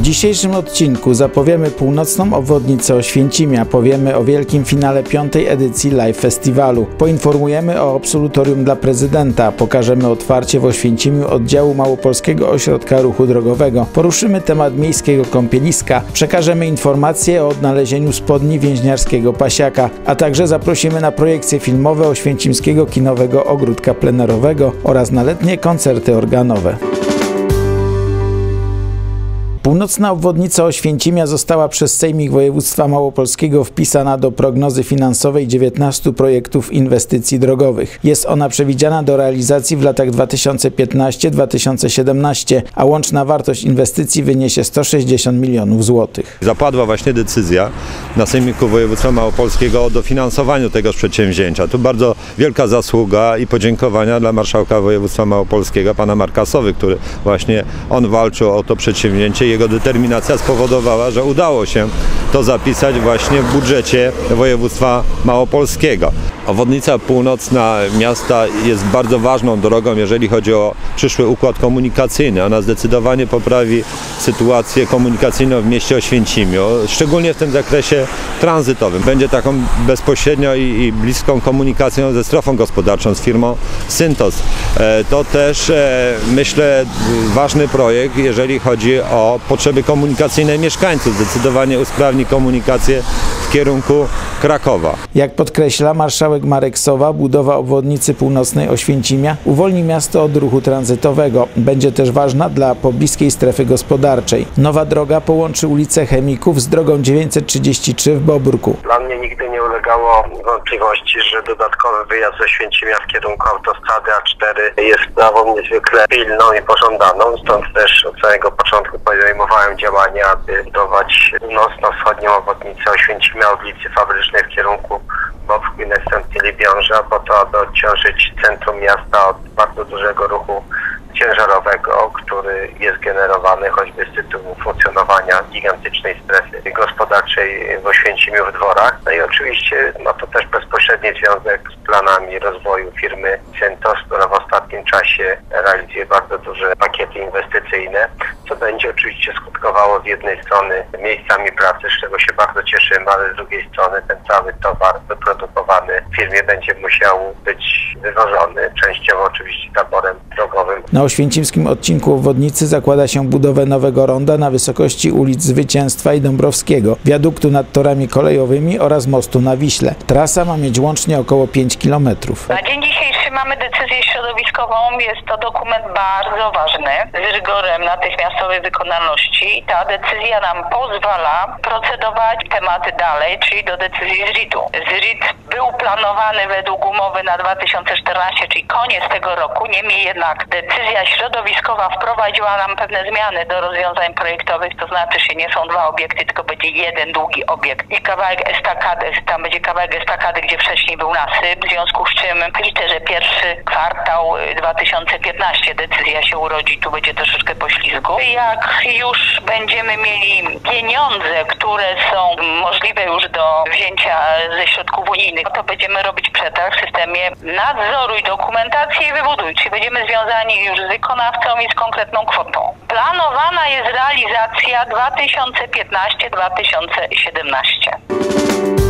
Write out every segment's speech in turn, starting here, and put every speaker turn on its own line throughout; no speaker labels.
W dzisiejszym odcinku zapowiemy północną obwodnicę Oświęcimia, powiemy o wielkim finale piątej edycji Live Festiwalu, poinformujemy o absolutorium dla prezydenta, pokażemy otwarcie w Oświęcimiu oddziału Małopolskiego Ośrodka Ruchu Drogowego, poruszymy temat miejskiego kąpieliska, przekażemy informacje o odnalezieniu spodni więźniarskiego pasiaka, a także zaprosimy na projekcje filmowe Oświęcimskiego Kinowego Ogródka Plenerowego oraz na letnie koncerty organowe. Północna obwodnica Oświęcimia została przez Sejmik Województwa Małopolskiego wpisana do prognozy finansowej 19 projektów inwestycji drogowych. Jest ona przewidziana do realizacji w latach 2015-2017, a łączna wartość inwestycji wyniesie 160 milionów złotych.
Zapadła właśnie decyzja na Sejmiku Województwa Małopolskiego o dofinansowaniu tegoż przedsięwzięcia. Tu bardzo wielka zasługa i podziękowania dla marszałka województwa małopolskiego, pana Marka Sowy, który właśnie on walczył o to przedsięwzięcie. Jego determinacja spowodowała, że udało się to zapisać właśnie w budżecie województwa małopolskiego. Obwodnica północna miasta jest bardzo ważną drogą, jeżeli chodzi o przyszły układ komunikacyjny. Ona zdecydowanie poprawi sytuację komunikacyjną w mieście Oświęcimiu, szczególnie w tym zakresie tranzytowym. Będzie taką bezpośrednio i, i bliską komunikacją ze strefą gospodarczą, z firmą Syntos. E, To też e, myślę ważny projekt, jeżeli chodzi o potrzeby komunikacyjne mieszkańców. Zdecydowanie usprawni komunikację w kierunku Krakowa.
Jak podkreśla marszałek Marek Sowa, budowa obwodnicy północnej Oświęcimia uwolni miasto od ruchu tranzytowego. Będzie też ważna dla pobliskiej strefy gospodarczej. Nowa droga połączy ulicę Chemików z drogą 933 w Bobrku.
Dla mnie nigdy nie ulegało wątpliwości, że dodatkowy wyjazd ze Święcimia w kierunku autostrady A4 jest sprawą niezwykle pilną i pożądaną. Stąd też od samego początku podejmowałem działania, aby budować północno-wschodnią obwodnicę Oświęcimia ulicy Fabrycznej w kierunku Bobrzku i następnie Libiąża, po to, aby odciążyć centrum miasta od bardzo dużego ruchu ciężarowego, który jest generowany choćby z tytułu funkcjonowania gigantycznej strefy gospodarczej w Oświęcimiu w dworach. No i oczywiście ma to też bezpośredni związek z planami rozwoju firmy Centos, która w ostatnim czasie realizuje bardzo duże pakiety inwestycyjne, co będzie oczywiście skutkowało z jednej strony miejscami pracy, z czego się bardzo cieszymy, ale z drugiej strony ten cały towar wyprodukowany w firmie będzie musiał być wywożony, częściowo oczywiście taborem drogowym.
Na oświęcimskim odcinku obwodnicy zakłada się budowę nowego ronda na wysokości ulic Zwycięstwa i Dąbrowskiego, wiaduktu nad torami kolejowymi oraz mostu na Wiśle. Trasa ma mieć łącznie około 5 kilometrów.
Mamy decyzję środowiskową. Jest to dokument bardzo ważny z rygorem natychmiastowej wykonalności. Ta decyzja nam pozwala procedować tematy dalej, czyli do decyzji ZRIT-u. ZRIT był planowany według umowy na 2014, czyli koniec tego roku. Niemniej jednak decyzja środowiskowa wprowadziła nam pewne zmiany do rozwiązań projektowych, to znaczy, że nie są dwa obiekty, tylko będzie jeden długi obiekt i kawałek estakady. Tam będzie kawałek estakady, gdzie wcześniej był nasyp, w związku z czym liczę, że pierwszy kwartał y, 2015 decyzja się urodzi, tu będzie troszeczkę poślizgu. Jak już będziemy mieli pieniądze, które są możliwe już do wzięcia ze środków unijnych, to będziemy robić przetarg w systemie nadzoru i dokumentacji i wybuduj, czyli będziemy związani już z wykonawcą i z konkretną kwotą. Planowana jest realizacja 2015-2017.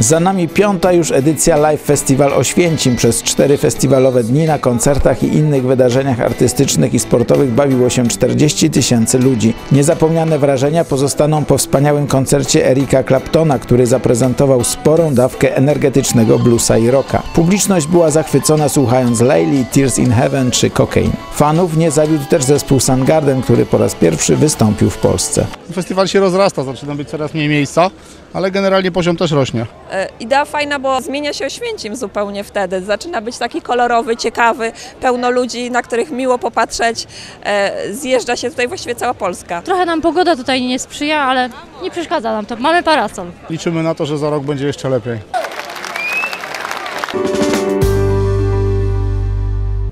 Za nami piąta już edycja Live Festival Oświęcim. Przez cztery festiwalowe dni na koncertach i innych wydarzeniach artystycznych i sportowych bawiło się 40 tysięcy ludzi. Niezapomniane wrażenia pozostaną po wspaniałym koncercie Erika Claptona, który zaprezentował sporą dawkę energetycznego bluesa i rocka. Publiczność była zachwycona słuchając Layli, Tears in Heaven czy Cocaine. Fanów nie zawiódł też zespół Soundgarden, który po raz pierwszy wystąpił w Polsce.
Festiwal się rozrasta, zaczyna być coraz mniej miejsca, ale generalnie poziom też rośnie.
E, Idea fajna, bo zmienia się Oświęcim zupełnie wtedy. Zaczyna być taki kolorowy, ciekawy, pełno ludzi, na których miło popatrzeć. E, Zjeżdża się tutaj właściwie cała Polska.
Trochę nam pogoda tutaj nie sprzyja, ale nie przeszkadza nam to. Mamy parasol.
Liczymy na to, że za rok będzie jeszcze lepiej.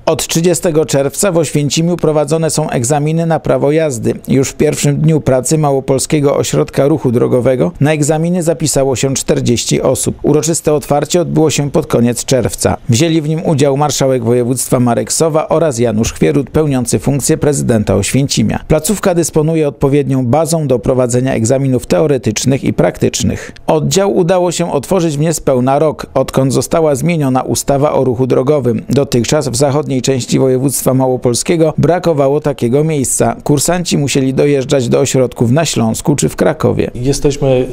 Od 30 czerwca w Oświęcimiu prowadzone są egzaminy na prawo jazdy. Już w pierwszym dniu pracy Małopolskiego Ośrodka Ruchu Drogowego na egzaminy zapisało się 40 osób. Uroczyste otwarcie odbyło się pod koniec czerwca. Wzięli w nim udział marszałek województwa Marek Sowa oraz Janusz Chwierut pełniący funkcję prezydenta Oświęcimia. Placówka dysponuje odpowiednią bazą do prowadzenia egzaminów teoretycznych i praktycznych. Oddział udało się otworzyć w niespełna rok, odkąd została zmieniona ustawa o ruchu drogowym. Dotychczas w zachodniej części województwa małopolskiego brakowało takiego miejsca. Kursanci musieli dojeżdżać do ośrodków na Śląsku czy w Krakowie.
Jesteśmy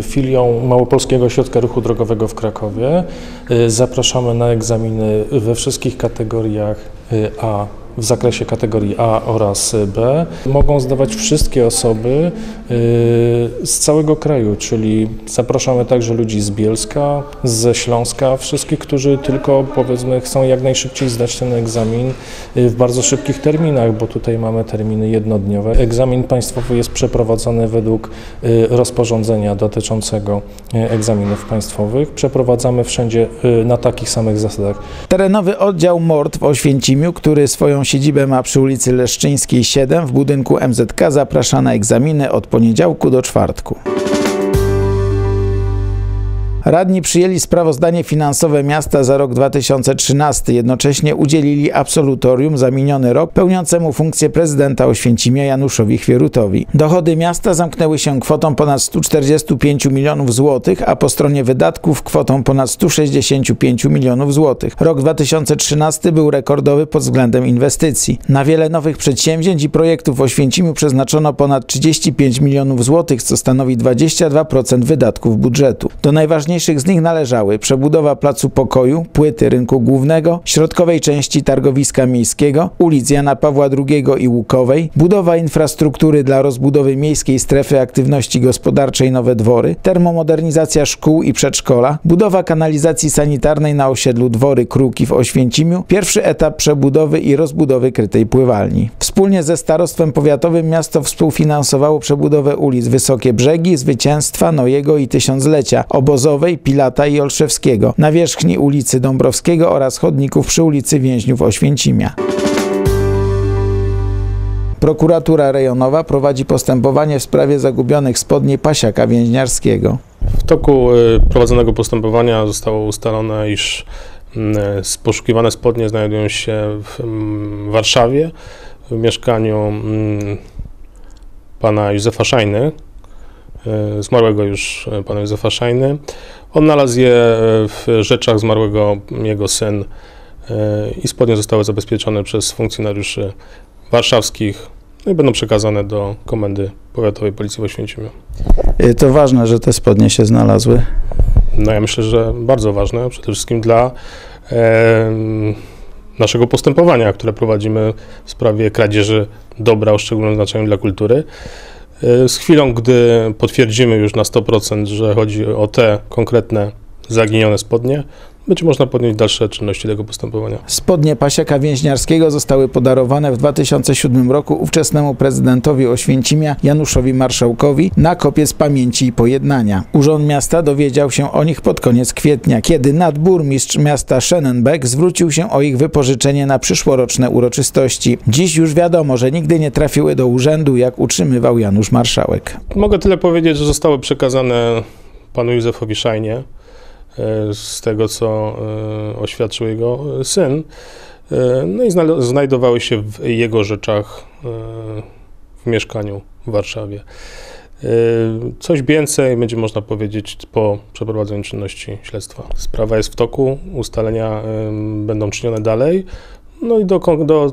y, filią Małopolskiego Ośrodka Ruchu Drogowego w Krakowie. Y, Zapraszamy na egzaminy we wszystkich kategoriach y, A w zakresie kategorii A oraz B. Mogą zdawać wszystkie osoby y, z całego kraju, czyli zapraszamy także ludzi z Bielska, ze Śląska, wszystkich, którzy tylko powiedzmy chcą jak najszybciej zdać ten egzamin y, w bardzo szybkich terminach, bo tutaj mamy terminy jednodniowe. Egzamin państwowy jest przeprowadzony według y, rozporządzenia dotyczącego egzaminów państwowych. Przeprowadzamy wszędzie na takich samych zasadach.
Terenowy oddział MORT w Oświęcimiu, który swoją siedzibę ma przy ulicy Leszczyńskiej 7 w budynku MZK zaprasza na egzaminy od poniedziałku do czwartku. Radni przyjęli sprawozdanie finansowe miasta za rok 2013. Jednocześnie udzielili absolutorium za miniony rok pełniącemu funkcję prezydenta Oświęcimia Januszowi Chwierutowi. Dochody miasta zamknęły się kwotą ponad 145 milionów złotych, a po stronie wydatków kwotą ponad 165 milionów złotych. Rok 2013 był rekordowy pod względem inwestycji. Na wiele nowych przedsięwzięć i projektów w Oświęcimiu przeznaczono ponad 35 milionów złotych, co stanowi 22% wydatków budżetu. Do najważniejszych z nich należały przebudowa Placu Pokoju, płyty rynku głównego, środkowej części targowiska miejskiego, ulic Jana Pawła II i Łukowej, budowa infrastruktury dla rozbudowy miejskiej strefy aktywności gospodarczej Nowe Dwory, termomodernizacja szkół i przedszkola, budowa kanalizacji sanitarnej na osiedlu Dwory Kruki w Oświęcimiu, pierwszy etap przebudowy i rozbudowy krytej pływalni. Wspólnie ze Starostwem Powiatowym miasto współfinansowało przebudowę ulic Wysokie Brzegi, Zwycięstwa, Nojego i Tysiąclecia, Pilata i Olszewskiego, na wierzchni ulicy Dąbrowskiego oraz chodników przy ulicy Więźniów Oświęcimia. Prokuratura rejonowa prowadzi postępowanie w sprawie zagubionych spodni pasiaka więźniarskiego.
W toku y, prowadzonego postępowania zostało ustalone, iż mm, poszukiwane spodnie znajdują się w mm, Warszawie, w mieszkaniu mm, pana Józefa Szajny, zmarłego już y, pana Józefa Szajny. Odnalazł je w rzeczach zmarłego jego syn i spodnie zostały zabezpieczone przez funkcjonariuszy warszawskich no i będą przekazane do Komendy Powiatowej Policji w Oświęcimiu.
To ważne, że te spodnie się znalazły.
No ja myślę, że bardzo ważne, przede wszystkim dla em, naszego postępowania, które prowadzimy w sprawie kradzieży dobra o szczególnym znaczeniu dla kultury. E, Z chwilą, gdy potwierdzimy już na 100%, że chodzi o te konkretne zaginione spodnie, będzie można podjąć dalsze czynności tego postępowania.
Spodnie pasiaka więźniarskiego zostały podarowane w 2007 roku ówczesnemu prezydentowi Oświęcimia Januszowi Marszałkowi na kopiec pamięci i pojednania. Urząd Miasta dowiedział się o nich pod koniec kwietnia, kiedy nadburmistrz miasta Schennenbeck zwrócił się o ich wypożyczenie na przyszłoroczne uroczystości. Dziś już wiadomo, że nigdy nie trafiły do urzędu, jak utrzymywał Janusz Marszałek.
Mogę tyle powiedzieć, że zostały przekazane panu Józefowi Szajnie, z tego co e, oświadczył jego syn. E, No i zna- znajdowały się w jego rzeczach e, w mieszkaniu w Warszawie. E, Coś więcej będzie można powiedzieć po przeprowadzeniu czynności śledztwa. Sprawa jest w toku, ustalenia e, będą czynione dalej, no i do, do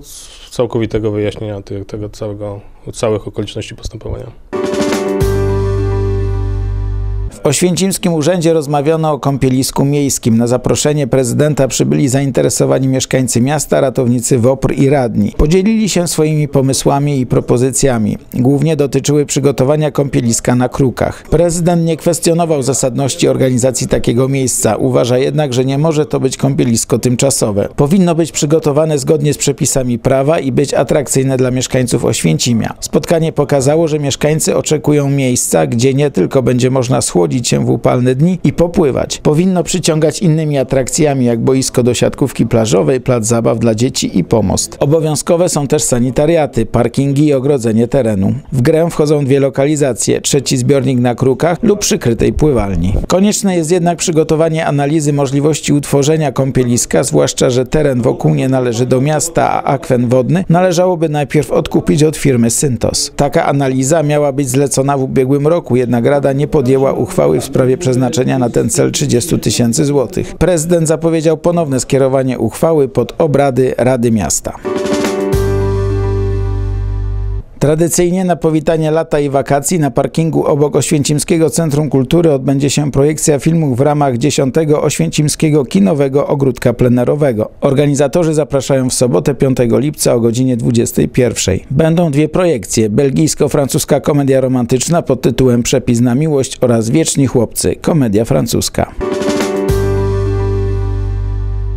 całkowitego wyjaśnienia tych, tego całego, całych okoliczności postępowania.
W Oświęcimskim Urzędzie rozmawiano o kąpielisku miejskim. Na zaproszenie prezydenta przybyli zainteresowani mieszkańcy miasta, ratownicy WOPR i radni. Podzielili się swoimi pomysłami i propozycjami. Głównie dotyczyły przygotowania kąpieliska na Krukach. Prezydent nie kwestionował zasadności organizacji takiego miejsca. Uważa jednak, że nie może to być kąpielisko tymczasowe. Powinno być przygotowane zgodnie z przepisami prawa i być atrakcyjne dla mieszkańców Oświęcimia. Spotkanie pokazało, że mieszkańcy oczekują miejsca, gdzie nie tylko będzie można schłodzić pochodzić się w upalne dni i popływać. Powinno przyciągać innymi atrakcjami, jak boisko do siatkówki plażowej, plac zabaw dla dzieci i pomost. Obowiązkowe są też sanitariaty, parkingi i ogrodzenie terenu. W grę wchodzą dwie lokalizacje, trzeci zbiornik na krukach lub przykrytej pływalni. Konieczne jest jednak przygotowanie analizy możliwości utworzenia kąpieliska, zwłaszcza, że teren wokół nie należy do miasta, a akwen wodny należałoby najpierw odkupić od firmy Syntos. Taka analiza miała być zlecona w ubiegłym roku, jednak Rada nie podjęła uchwały w sprawie przeznaczenia na ten cel 30 tysięcy złotych. Prezydent zapowiedział ponowne skierowanie uchwały pod obrady Rady Miasta. Tradycyjnie na powitanie lata i wakacji na parkingu obok Oświęcimskiego Centrum Kultury odbędzie się projekcja filmów w ramach 10. Oświęcimskiego Kinowego Ogródka Plenerowego. Organizatorzy zapraszają w sobotę 5 lipca o godzinie 21. Będą dwie projekcje: belgijsko-francuska komedia romantyczna pod tytułem Przepis na miłość oraz Wieczni chłopcy, komedia francuska.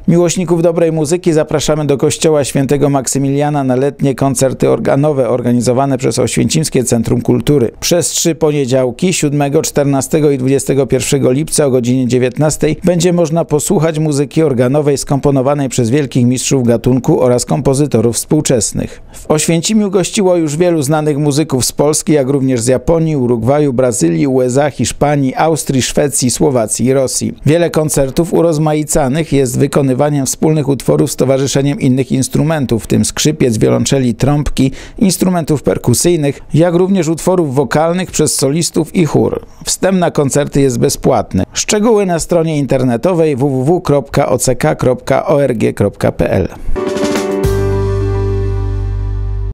Miłośników dobrej muzyki zapraszamy do Kościoła Świętego Maksymiliana na letnie koncerty organowe organizowane przez Oświęcimskie Centrum Kultury. Przez trzy poniedziałki 7, 14 i 21 lipca o godzinie 19 będzie można posłuchać muzyki organowej skomponowanej przez wielkich mistrzów gatunku oraz kompozytorów współczesnych. W Oświęcimiu gościło już wielu znanych muzyków z Polski, jak również z Japonii, Urugwaju, Brazylii, USA, Hiszpanii, Austrii, Szwecji, Słowacji i Rosji. Wiele koncertów urozmaicanych jest wykonywanych wykonywaniem wspólnych utworów z towarzyszeniem innych instrumentów, w tym skrzypiec, wiolonczeli, trąbki, instrumentów perkusyjnych, jak również utworów wokalnych przez solistów i chór. Wstęp na koncerty jest bezpłatny. Szczegóły na stronie internetowej www.ock.org.pl